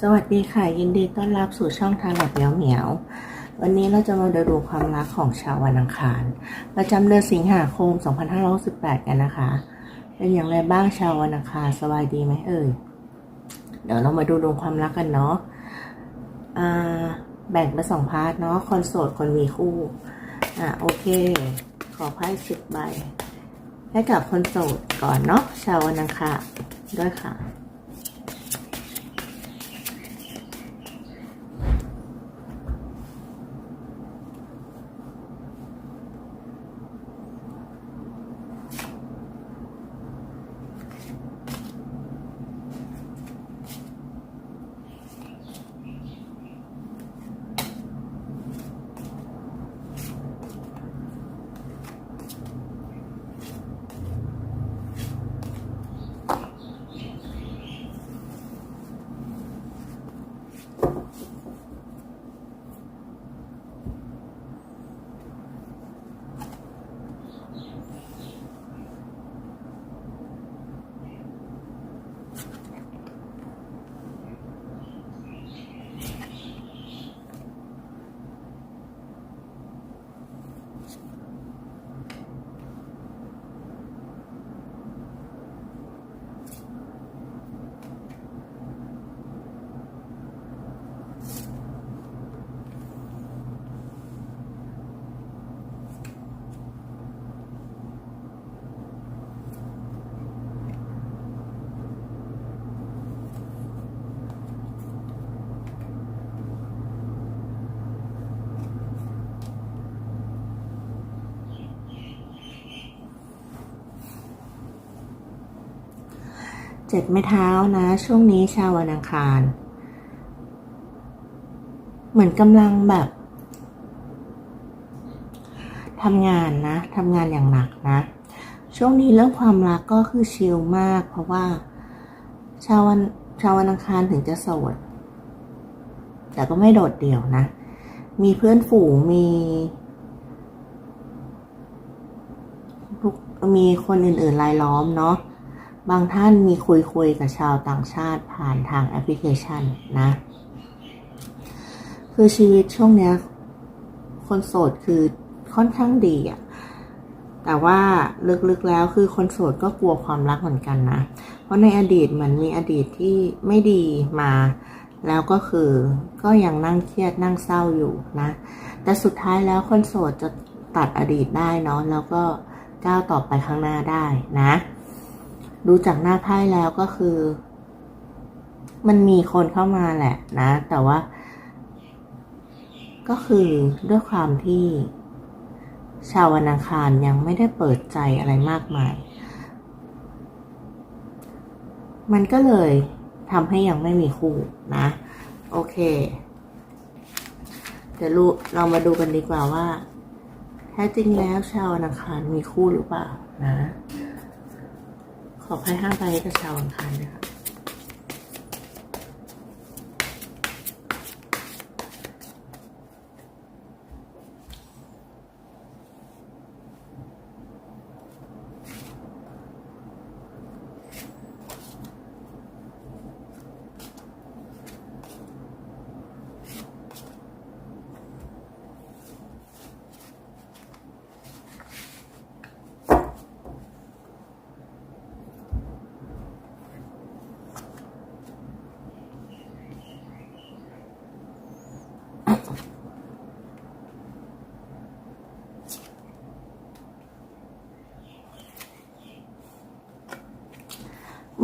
สวัสดีค่ะยินดีต้อนรับสู่ช่องทางหลักเหมียวเหมียว วันนี้เราจะมาดูความรักของชาววันอังคาร ประจำเดือนสิงหาคม 2568กันนะคะ เป็นอย่างไรบ้างชาววันอังคารสบายดีไหมเอ่ยเดี๋ยวเรามาดูดวงความรักกันเนาะแบ่งเป็นสองพาร์ทเนาะคนโสดคนมีคู่อะโอเค ขอไพ่สิบใบ ให้กับคนโสดก่อนเนาะชาววันอังคารด้วยค่ะ เจ็ดไม้เท้านะ ช่วงนี้ชาววันอังคาร เหมือนกำลังแบบทำงานนะทำงานอย่างหนักนะ ช่วงนี้เรื่องความรักก็คือชิลมาก เพราะว่า ชาววันชาววันอังคารถึงจะโสด แต่ก็ไม่โดดเดี่ยวนะ มีเพื่อนฝูงมีมีคนอื่นๆรายล้อมเนาะ บางท่านมีคุยคุยกับชาวต่างชาติผ่านทางแอปพลิเคชันนะ คือชีวิตช่วงเนี้ย คนโสดคือค่อนข้างดีอะแต่ว่าลึกๆแล้วคือคนโสดก็กลัวความรักเหมือนกันนะ เพราะในอดีตมันมีอดีตที่ไม่ดีมา แล้วก็คือก็ยังนั่งเครียดนั่งเศร้าอยู่นะ แต่สุดท้ายแล้วคนโสดจะตัดอดีตได้เนาะแล้วก็ก้าวต่อไปข้างหน้าได้นะ ดูจากหน้าไพ่แล้วก็คือ มันมีคนเข้ามาแหละนะ แต่ว่า ก็คือด้วยความที่ ชาววันอังคารยังไม่ได้เปิดใจอะไรมากมาย มันก็เลยทำให้ยังไม่มีคู่นะ โอเค เดี๋ยวูเรามาดูกันดีกว่าว่า แท้จริงแล้วชาววันอังคารมีคู่หรือเปล่านะ ขอให้ห้าใบให้กับชาอังคารด้วยค่ะ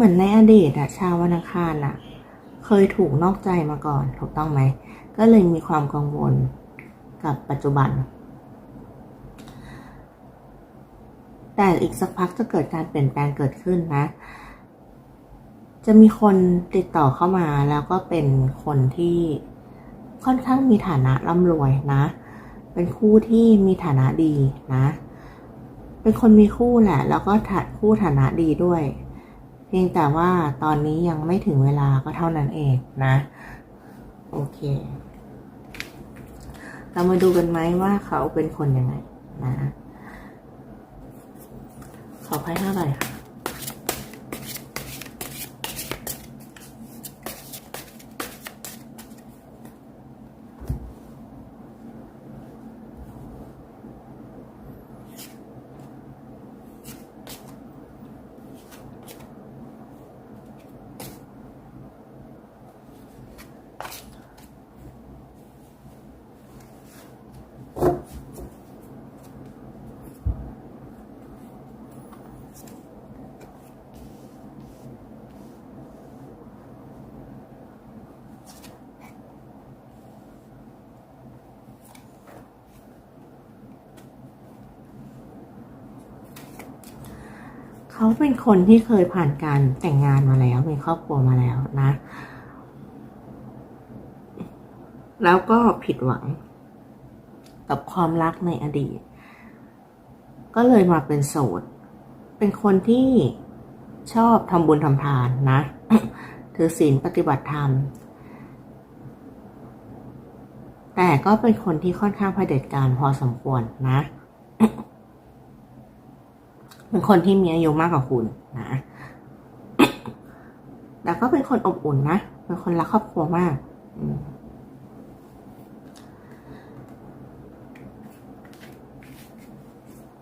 เหมือนในอดีตอะชาววันอังคารอะเคยถูกนอกใจมาก่อน ถูกต้องไหม ก็เลยมีความกังวลกับปัจจุบัน แต่อีกสักพักจะเกิดการเปลี่ยนแปลงเกิดขึ้นนะ จะมีคนติดต่อเข้ามาแล้วก็เป็นคนที่ค่อนข้างมีฐานะร่ำรวยนะ เป็นคู่ที่มีฐานะดีนะ เป็นคนมีคู่แหละ แล้วก็คู่ฐานะดีด้วย เพียงแต่ว่าตอนนี้ยังไม่ถึงเวลาก็เท่านั้นเองนะ โอเค เรามาดูกันไหมว่าเขาเป็นคนยังไงนะ ขอไพ่ห้าใบค่ะ ห เขาเป็นคนที่เคยผ่านการแต่งงานมาแล้ว มีครอบครัวมาแล้วนะ แล้วก็ผิดหวัง กับความรักในอดีต ก็เลยมาเป็นโสด เป็นคนที่ชอบทำบุญทำทานนะ ถือศีลปฏิบัติธรรม แต่ก็เป็นคนที่ค่อนข้างเผด็จการพอสมควรนะ เป็นคนที่มีอายุมากกว่าคุณนะ แต่ก็เป็นคนอบอุ่นนะ เป็นคนรักครอบครัวมาก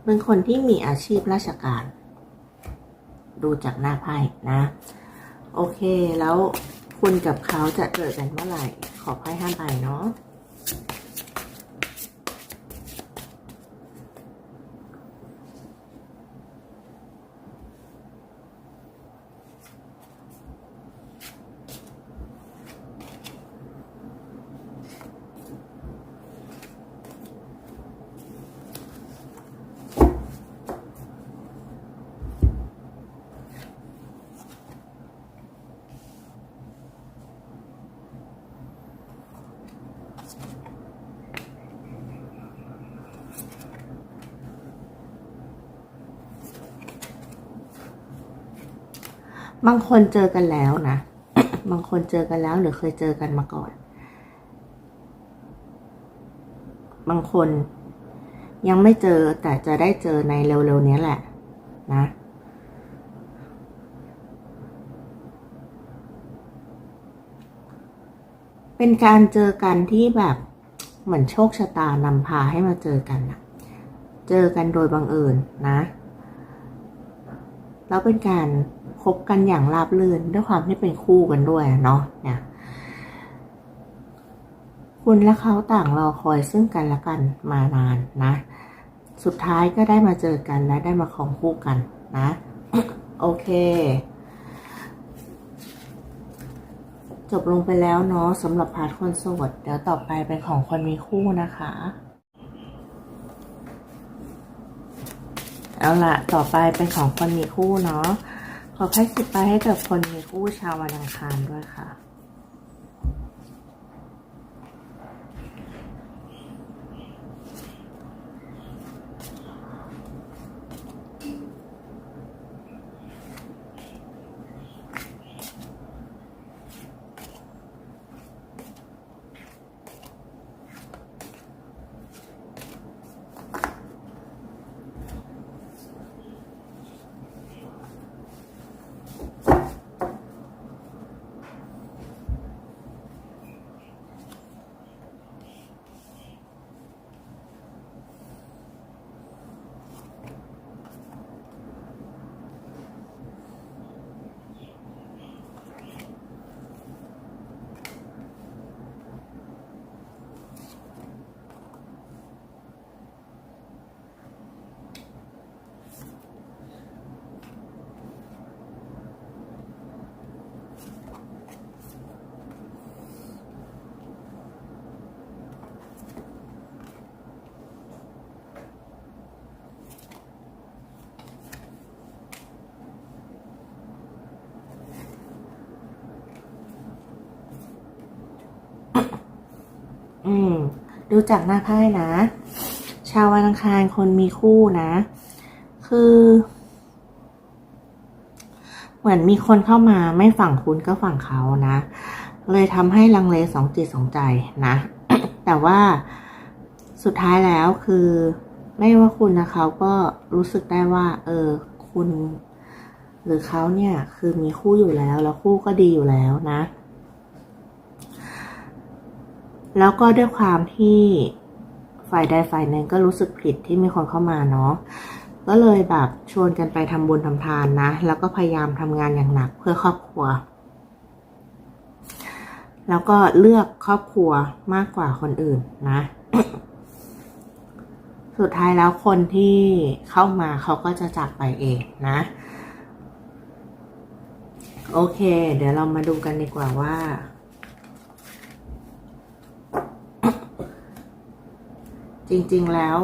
เป็นคนที่มีอาชีพราชการ ดูจากหน้าไพ่นะ โอเคแล้วคุณกับเขาจะเจอกันเมื่อไหร่ ขอไพ่ห้ามใบเนาะ บางคนเจอกันแล้วนะ บางคนเจอกันแล้ว หรือเคยเจอกันมาก่อน บางคนยังไม่เจอแต่จะได้เจอในเร็วๆนี้แหละ นะเป็นการเจอกันที่แบบเหมือนโชคชะตานำพาให้มาเจอกันนะเจอกันโดยบังเอิญนะ แล้วเป็นการ บกันอย่างราบรื่นด้วยความที่เป็นคู่กันด้วยเนาะเนี่ยคุณและเขาต่างรอคอยซึ่งกันและกันมานานนะ สุดท้ายก็ได้มาเจอกันและได้มาของคู่กันนะ โอเค จบลงไปแล้วเนาะสำหรับพาร์ทคนโสดเดี๋ยวต่อไปเป็นของคนมีคู่นะคะ เอาละต่อไปเป็นของคนมีคู่เนาะ ขอให้สิบไปให้กับคนมีคู่ชาววันอังคารด้วยค่ะ อืม ดูจากหน้าไพ่นะ ชาววันอังคารคนมีคู่นะ คือ เหมือนมีคนเข้ามาไม่ฝั่งคุณก็ฝั่งเขานะ เลยทำให้ลังเลสองจิตสองใจนะ แต่ว่าสุดท้ายแล้วคือ ไม่ว่าคุณนะเขาก็รู้สึกได้ว่า เออ คุณ หรือเขาเนี่ย คือมีคู่อยู่แล้ว แล้วคู่ก็ดีอยู่แล้วนะ แล้วก็ด้วยความที่ฝ่ายใดฝ่ายหนึ่งก็รู้สึกผิดที่มีคนเข้ามาเนาะก็เลยแบบชวนกันไปทำบุญทำทานนะ แล้วก็พยายามทำงานอย่างหนักเพื่อครอบครัว แล้วก็เลือกครอบครัวมากกว่าคนอื่นนะ สุดท้ายแล้วคนที่เข้ามาเขาก็จะจากไปเองนะ โอเค เดี๋ยวเรามาดูกันดีกว่าว่า จริง ๆแล้ว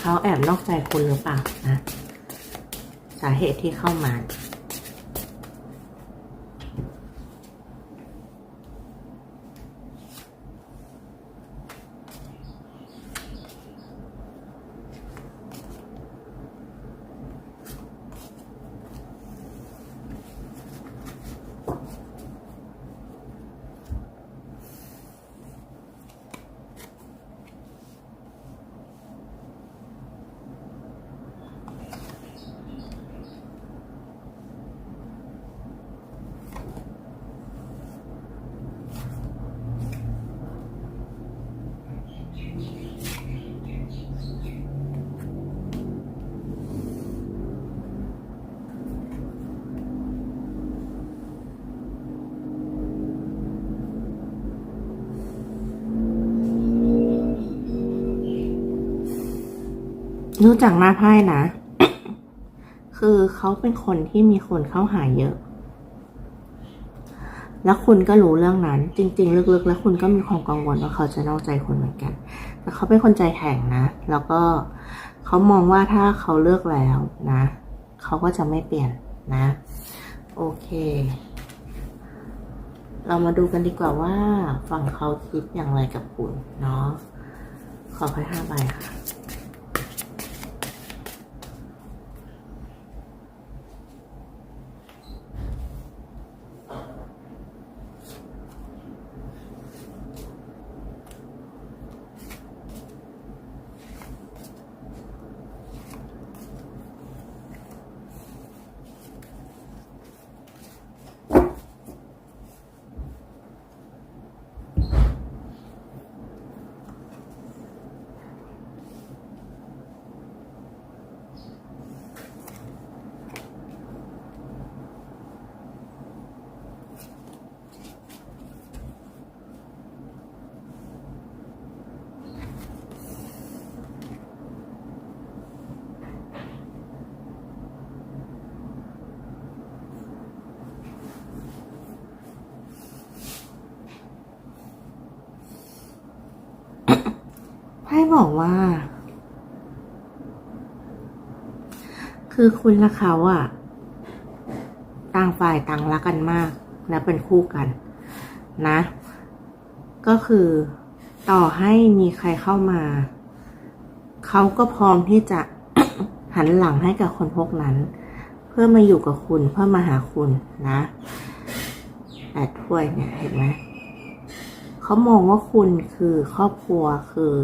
เขาแอบนอกใจคุณหรือเปล่านะ สาเหตุที่เข้ามา รู้จักหน้าไพ่นะ คือเขาเป็นคนที่มีคนเข้าหาเยอะ แล้วคุณก็รู้เรื่องนั้น จริง ๆ ลึกๆ แล้วคุณก็มีความกังวลว่าเขาจะนอกใจคุณเหมือนกัน แต่เขาเป็นคนใจแข็งนะ แล้วก็เขามองว่าถ้าเขาเลือกแล้วนะ เขาก็จะไม่เปลี่ยนนะ โอเค เรามาดูกันดีกว่าว่าฝั่งเขาคิดอย่างไรกับคุณเนาะขอไพ่ห้าใบค่ะ ไพ่บอกว่า คือคุณและเขาอะต่างฝ่ายต่างรักกันมากและเป็นคู่กัน นะ ก็คือต่อให้มีใครเข้ามา เขาก็พร้อมที่จะหันหลังให้กับคนพวกนั้น เพื่อมาอยู่กับคุณเพื่อมาหาคุณนะแต่ถ้วยเนี่ยเห็นไหมเขามองว่าคุณคือครอบครัวคือ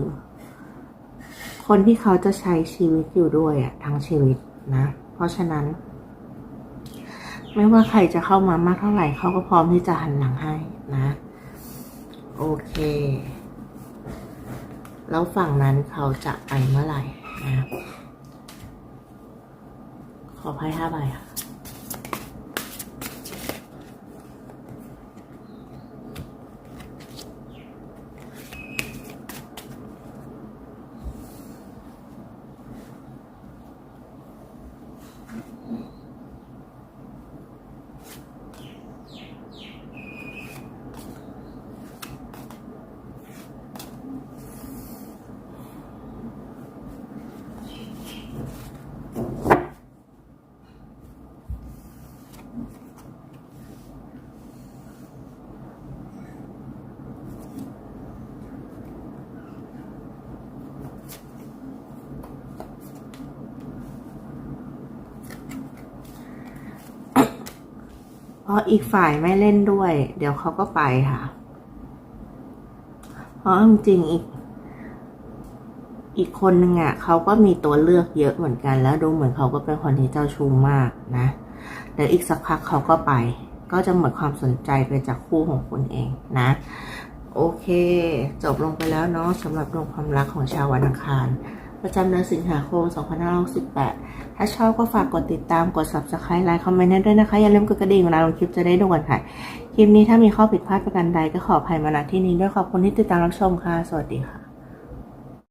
คนที่เขาจะใช้ชีวิตอยู่ด้วยอะทั้งชีวิตนะ เพราะฉะนั้น ไม่ว่าใครจะเข้ามามากเท่าไหร่เขาก็พร้อมที่จะหันหลังให้นะ โอเค แล้วฝั่งนั้นเขาจะไปเมื่อไหร่นะขอไพ่ห้าใบค่ะ ราะอีกฝ่ายไม่เล่นด้วย เดี๋ยวเขาก็ไปค่ะ เพราะจริงๆอีก อีกคนนึงอะเขาก็มีตัวเลือกเยอะเหมือนกัน แล้วดูเหมือนเขาก็เป็นคนที่เจ้าชู้มากนะเดี๋ยวอีกสักพักเขาก็ไป ก็จะหมดความสนใจไปจากคู่ของคุณเองนะ โอเค จบลงไปแล้วเนาะสำหรับดวงความรักของชาววันอังคาร ประจำเดือนสิงหาคม 2568 ถ้าชอบก็ฝากกดติดตามกด subscribe ไลค์คอมเมนต์ให้ด้วยนะคะ อย่าลืมกดกระดิ่งเวลาลงคลิปจะได้ดูกันค่ะ คลิปนี้ถ้ามีข้อผิดพลาดประการใดก็ขออภัยมาณที่นี้ด้วยขอบคุณที่ติดตามรับชมค่ะ สวัสดีค่ะ